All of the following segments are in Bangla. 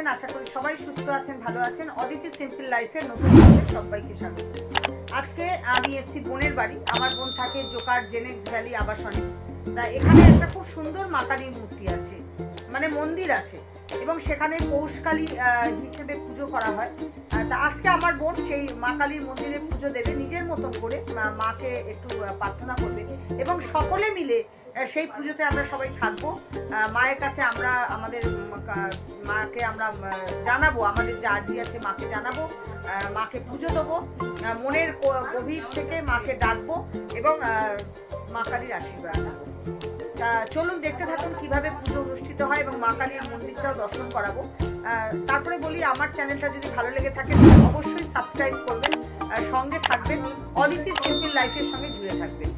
আছেন। আশা করি সবাই সুস্থ আছেন, ভালো আছেন। অদিতি সিম্পল লাইফের নতুন সবাইকে স্বাগত। আজকে আমি এসছি বোনের বাড়ি। আমার বোন থাকে জোকার জেনেক্স ভ্যালি আবাসনে। তা এখানে একটা খুব সুন্দর মাকালির মূর্তি আছে মানে মন্দির আছে এবং সেখানে পৌষকালী হিসেবে পুজো করা হয়। তা আজকে আমার বোন সেই মা কালীর মন্দিরে পুজো দেবে নিজের মতন করে। মাকে একটু প্রার্থনা করবে এবং সকলে মিলে সেই পুজোতে আমরা সবাই থাকব। মায়ের কাছে আমরা আমাদের মাকে আমরা জানাব। আমাদের যে আর্জি আছে মাকে জানাব। মাকে পুজো দেবো। মনের গভীর থেকে মাকে ডাকবো এবং মা কালীর আশীর্বাদ। তা চলুন দেখতে থাকুন কীভাবে পুজো অনুষ্ঠিত হয় এবং মা কালীর মন্দিরটাও দর্শন করাবো। তারপরে বলি, আমার চ্যানেলটা যদি ভালো লেগে থাকে, অবশ্যই সাবস্ক্রাইব করবেন। সঙ্গে থাকবেন, অদিতি সিম্পল লাইফের সঙ্গে জুড়ে থাকবেন।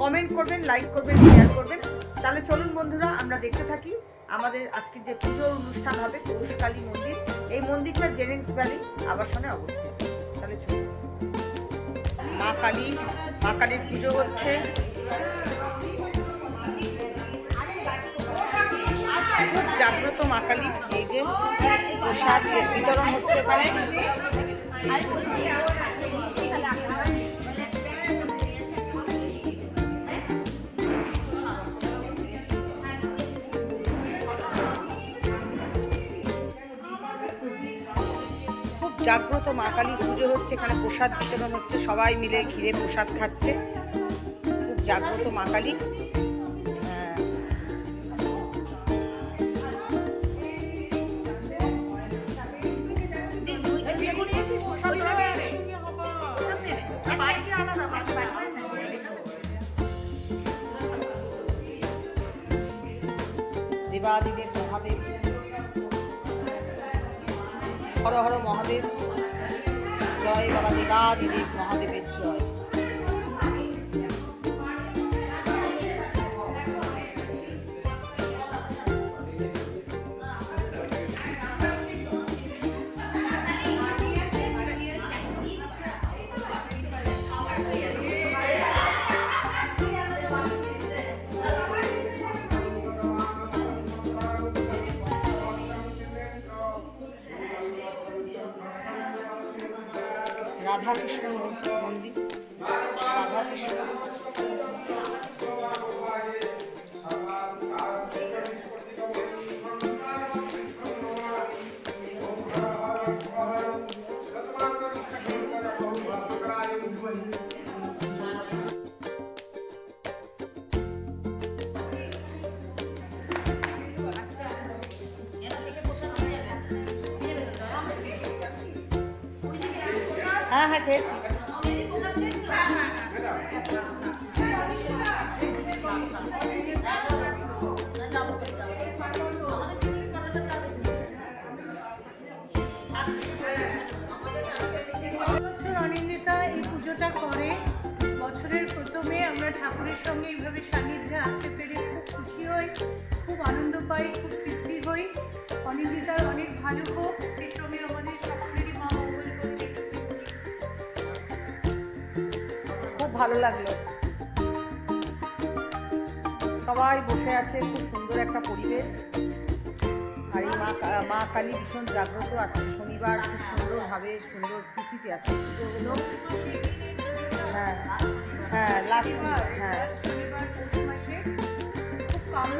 কমেন্ট করবেন লাইক করবেন শেয়ার করবেন। তাহলে চলুন বন্ধুরা, আমরা দেখতে থাকি আমাদের আজকের যে পুজো অনুষ্ঠান হবে, পৌষকালী মন্দির। এই মন্দিরটা জেনিংস ভ্যালি আবাসনে অবস্থিত। তাহলে চলুন। মা কালী, মা কালীর পুজো হচ্ছে। খুব জাগ্রত মা কালী, এই যে প্রসাদ বিতরণ হচ্ছে এখানে। জাগ্রত মা কালীর পুজো হচ্ছে, এখানে প্রসাদ বিতরণ হচ্ছে, সবাই মিলে ঘিরে প্রসাদ খাচ্ছে। খুব জাগ্রত মা কালী। হ্যাঁ। দেবাদিদেব হর হর মহাদেব। জয় বাবা দেবাদিদেব মহাদেবের জয়। হ্যাঁ হ্যাঁ খেয়েছি। বছর অনিন্দিতা এই পুজোটা করে। বছরের প্রথমে আমরা ঠাকুরের সঙ্গে এইভাবে সান্নিধ্যে আসতে পেরে খুব খুশি হই, খুব আনন্দ পাই, খুব তৃপ্তি হই। অনিন্দিতার অনেক ভালো হোক, সেই সঙ্গে আমাদের সকলেরই ভালো লাগল। সবাই বসে আছে, খুব সুন্দর একটা পরিবেশ। আর এই মা মা কালী ভীষণ জাগ্রত আজকে শনিবার, খুব সুন্দরভাবে সুন্দর তিথিতে আছে। হ্যাঁ হ্যাঁ লাস্ট হ্যাঁ। খুব ভালো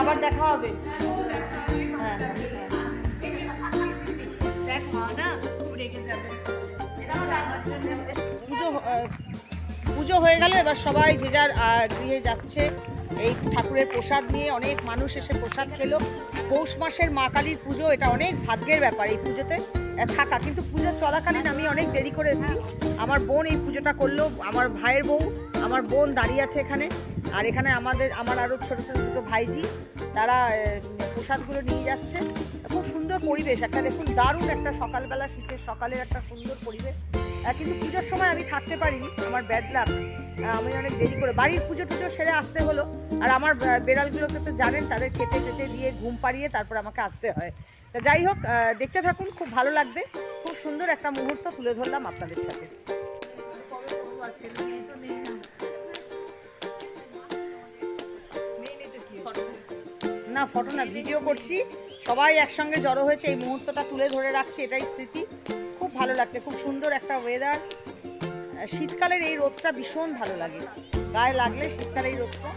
আবার দেখা হবে। হ্যাঁ পুজো পুজো হয়ে গেল, এবার সবাই যে যার গৃহে যাচ্ছে। এই ঠাকুরের প্রসাদ নিয়ে অনেক মানুষ এসে প্রসাদ খেলো। পৌষ মাসের মা কালীর পুজো, এটা অনেক ভাগ্যের ব্যাপার এই পুজোতে। থাকা, কিন্তু পুজো চলাকালীন আমি অনেক দেরি করে এসেছি। আমার বোন এই পুজোটা করল, আমার ভাইয়ের বউ, আমার বোন দাঁড়িয়ে আছে এখানে। আর এখানে আমাদের, আমার আরও ছোটো ছোটো দুটো ভাইজি, তারা প্রসাদগুলো নিয়ে যাচ্ছে। খুব সুন্দর পরিবেশ, একটা দেখুন দারুণ একটা সকালবেলা শীতের সকালের একটা সুন্দর পরিবেশ। কিন্তু পুজোর সময় আমি থাকতে পারিনি, আমার ব্যাড লাক আমি অনেক দেরি করে বাড়ির পুজো টুজো সেরে আসতে হলো। আর আমার বেড়ালগুলোকে তো জানেন, তাদের খেতে টেতে দিয়ে ঘুম পাড়িয়ে তারপর আমাকে আসতে হয়। তা যাই হোক দেখতে থাকুন, খুব ভালো লাগবে। খুব সুন্দর একটা মুহূর্ত তুলে ধরলাম আপনাদের সাথে। না, ফটো না, ভিডিও করছি। সবাই একসঙ্গে জড়ো হয়েছে, এই মুহূর্তটা তুলে ধরে রাখছি, এটাই স্মৃতি। খুব ভালো লাগছে, খুব সুন্দর একটা ওয়েদার শীতকালের এই রোদটা ভীষণ ভালো লাগে। গায়ে লাগলে শীতকালের এই রোদটা।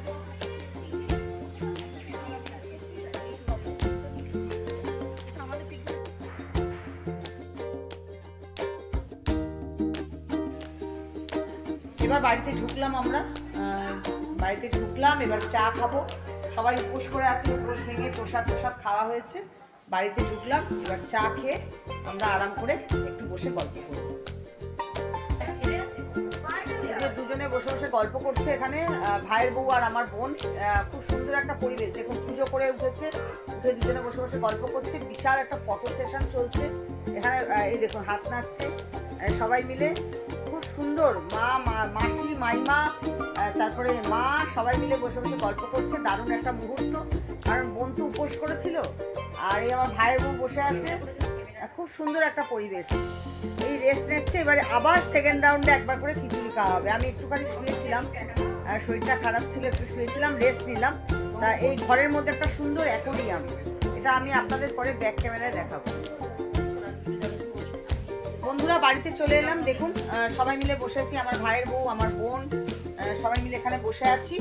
এবার বাড়িতে ঢুকলাম আমরা। বাড়িতে ঢুকলাম, এবার চা খাব। সবাই উপোস করে আছে, উপোস ভেঙে প্রসাদ প্রসাদ খাওয়া হয়েছে। বাড়িতে ঢুকলাম, এবার চা খেয়ে আমরা আরাম করে একটু বসে গল্প করব। বসে বসে গল্প করছে এখানে ভাইয়ের বউ আর আমার বোন। খুব সুন্দর একটা পরিবেশ। দেখুন, পুজো করে উঠেছে, উঠে দুজনে বসে বসে গল্প করছে। বিশাল একটা ফটো সেশন চলছে। এখানে এই দেখুন, হাত নাড়ছে সবাই মিলে। খুব সুন্দর। মা মাসি, মাইমা তারপরে মা, সবাই মিলে বসে বসে গল্প করছে। দারুণ একটা মুহূর্ত। কারণ বোন তো উপোস করেছিল। আর এই আমার ভাইয়ের বউ বসে আছে। খুব সুন্দর একটা পরিবেশ। রেস্ট নিচ্ছে, এবারে আবার সেকেন্ড রাউন্ডে একবার করে খিচুড়ি খাওয়া হবে। আমি একটুখানি শুয়েছিলাম শরীরটা খারাপ ছিল, একটু শুয়েছিলাম রেস্ট নিলাম। তা এই ঘরের মধ্যে একটা সুন্দর অ্যাকোরিয়াম এটা আমি আপনাদের পরে ব্যাক ক্যামেরায় দেখাবো। বন্ধুরা, বাড়িতে চলে এলাম, দেখুন সবাই মিলে বসে আছি, আমার ভাইয়ের বউ, আমার বোন সবাই মিলে এখানে বসে আছি।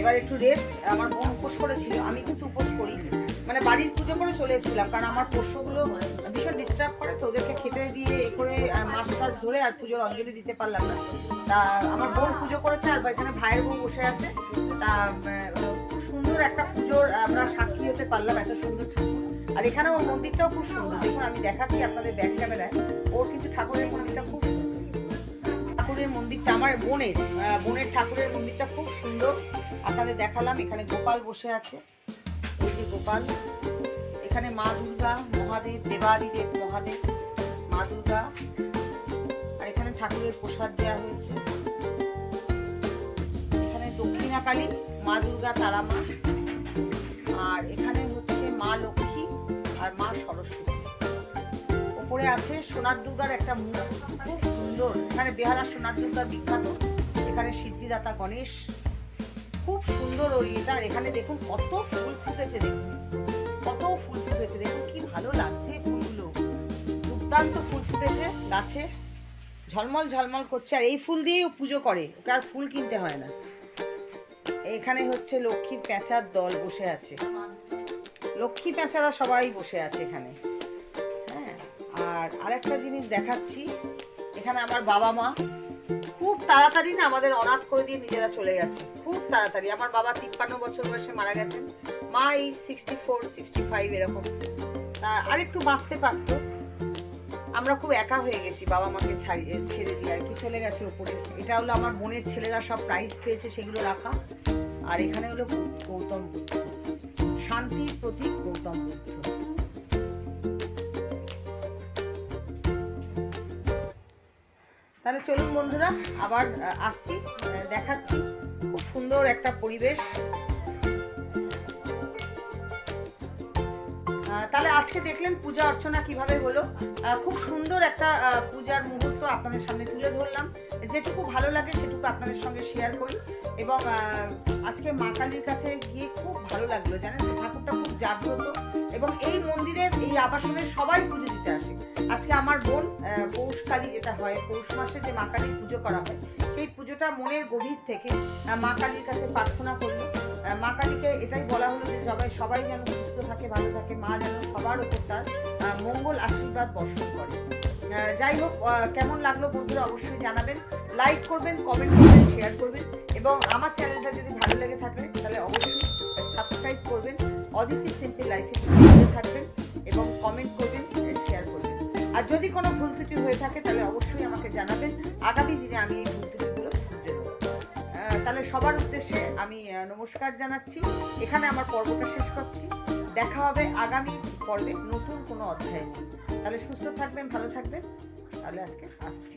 এবার একটু রেস্ট আমার বোন উপোস করেছিল, আমি কিন্তু উপোস করিনি। মানে বাড়ির পুজো করে চলে এসেছিলাম, কারণ আমার পোষ্যগুলো ভীষণ ডিস্টার্ব করে, তো ওদেরকে খেতে দিয়ে এ করে মাছ টাছ ধরে আর পুজোর অঞ্জলি দিতে পারলাম না। তা আমার বোন পুজো করেছে আর এখানে ভাইয়ের বোন বসে আছে। তা খুব সুন্দর একটা পুজোর আমরা সাক্ষী হতে পারলাম, এত সুন্দর আর এখানে ওর মন্দিরটাও খুব সুন্দর। দেখুন, আমি দেখাচ্ছি আপনাদের ব্যাক ক্যামেরায় ওর কিন্তু ঠাকুরের মন্দিরটা খুব সুন্দর। ঠাকুরের মন্দিরটা আমার বোনের বোনের ঠাকুরের মন্দিরটা খুব সুন্দর। আপনাদের দেখালাম, এখানে গোপাল বসে আছে। যে গোপাল, এখানে মা দুর্গা, মহাদেব দেবাদিদেব মহাদেব, মা দুর্গা, আর এখানে ঠাকুরের প্রসাদ দেওয়া হয়েছে। এখানে দক্ষিণাকালী, মা দুর্গা তারা মা আর এখানে হচ্ছে মা লক্ষ্মী আর মা সরস্বতী। ওপরে আছে সোনার দুর্গার একটা মুখ খুব সুন্দর। এখানে বেহারা সোনার দুর্গা বিখ্যাত। এখানে সিদ্ধিদাতা গণেশ খুব সুন্দর ওই আর এখানে দেখুন কত ফুল ফুটেছে দেখুন। কত ফুল ফুটেছে দেখুন, কি ভালো লাগছে ফুলগুলো। দুর্দান্ত ফুল ফুটেছে গাছে। ঝলমল ঝলমল করছে, আর এই ফুল দিয়েই পুজো করে। ওকে আর ফুল কিনতে হয় না। এখানে হচ্ছে লক্ষ্মীর প্যাঁচার দল বসে আছে। লক্ষ্মী প্যাঁচারা সবাই বসে আছে এখানে। হ্যাঁ আর আরেকটা জিনিস দেখাচ্ছি। এখানে আমার বাবা মা। খুব তাড়াতাড়ি না আমাদের অনাথ করে দিয়ে নিজেরা চলে গেছে। খুব তাড়াতাড়ি। আমার বাবা তিপ্পান্ন বছর বয়সে মারা গেছেন। মা এই সিক্সটি ফোর সিক্সটি ফাইভ এরকম। আর একটু বাঁচতে পারতো। আমরা খুব একা হয়ে গেছি, বাবা মাকে ছাড়িয়ে ছেড়ে দিয়ে আর কি। চলে গেছে উপরে এটা হলো আমার বোনের ছেলেরা সব প্রাইজ পেয়েছে সেগুলো রাখা। আর এখানে হলো গৌতম বুদ্ধ। শান্তির প্রতীক গৌতম বুদ্ধ। চলুন বন্ধুরা, আবার আসছি দেখাচ্ছি। খুব সুন্দর একটা পরিবেশ। তাহলে আজকে দেখলেন পূজা অর্চনা কীভাবে হলো। খুব সুন্দর একটা পূজার মুহূর্ত আপনাদের সামনে তুলে ধরলাম। যেটুকু ভালো লাগে সেটুকু আপনাদের সঙ্গে শেয়ার করি। এবং আজকে মা কালীর কাছে গিয়ে খুব ভালো লাগল, জানেন ঠাকুরটা খুব জাগ্রত। এবং এই মন্দিরে, এই আবাসনে সবাই পুজো দিতে আসে। আজকে আমার বোন পৌষ কালী যেটা হয়, পৌষ মাসে যে মা কালীর পুজো করা হয়, সেই পুজোটা মনের গভীর থেকে মা কালীর কাছে প্রার্থনা করল। মা কালীকে এটাই বলা হলো যে সবাই সবাই যেন সুস্থ থাকে, ভালো থাকে, মা যেন সবার ওপর তার মঙ্গল আশীর্বাদ বর্ষণ করে। যাই হোক কেমন লাগল বন্ধুরা অবশ্যই জানাবেন। লাইক করবেন কমেন্ট করবেন শেয়ার করবেন এবং আমার চ্যানেলটা যদি ভালো লেগে থাকে, তাহলে অবশ্যই সাবস্ক্রাইব করবেন। অদিতি সিম্পল লাইফের সঙ্গে থাকবেন এবং কমেন্ট করবেন শেয়ার করবেন। আর যদি কোনো ভুল ত্রুটি হয়ে থাকে, তাহলে অবশ্যই আমাকে জানাবেন। আগামী দিনে আমি এই ভুল ত্রুটিগুলো শুধরে তাহলে সবার উদ্দেশ্যে আমি নমস্কার জানাচ্ছি। এখানে আমার পর্বটা শেষ করছি। দেখা হবে আগামী পর্বে নতুন কোনো অধ্যায় তাহলে সুস্থ থাকবেন, ভালো থাকবেন। তাহলে আজকে আসছি।